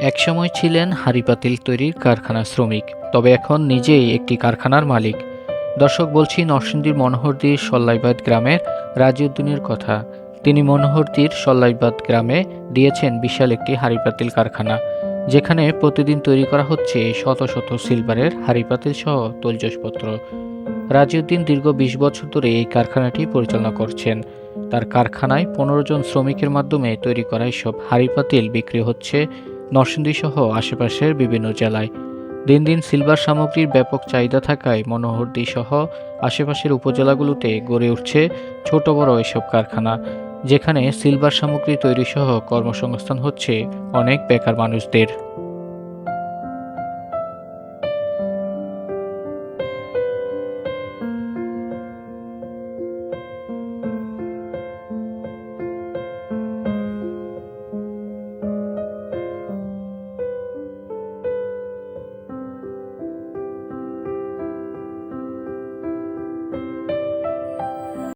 একসময় ছিলেন হাড়িপাতিল তৈরির কারখানা শ্রমিক, তবে এখন নিজেই একটি কারখানার মালিক। দর্শক, বলছি নরসিংদীর মনোহরদীর সল্লাইবাদ গ্রামের রাজিউদ্দিনের কথা। তিনি মনোহরদীর সল্লাইবাদ গ্রামে দিয়েছেন বিশাল একটি হাড়িপাতিল কারখানা, যেখানে প্রতিদিন তৈরি করা হচ্ছে শত শত সিলভারের হাড়িপাতিল সহ তৈলজসপত্র। রাজিউদ্দিন দীর্ঘ বিশ বছর ধরে এই কারখানাটি পরিচালনা করছেন। তার কারখানায় পনেরো জন শ্রমিকের মাধ্যমে তৈরি করা এসব হাড়িপাতিল বিক্রি হচ্ছে নরসিংদী সহ আশেপাশের বিভিন্ন জেলায়। দিন দিন সিলভার সামগ্রীর ব্যাপক চাহিদা থাকায় মনোহরদী সহ আশেপাশের উপজেলাগুলোতে গড়ে উঠছে ছোট বড় এসব কারখানা, যেখানে সিলভার সামগ্রী তৈরি সহ কর্মসংস্থান হচ্ছে অনেক বেকার মানুষদের।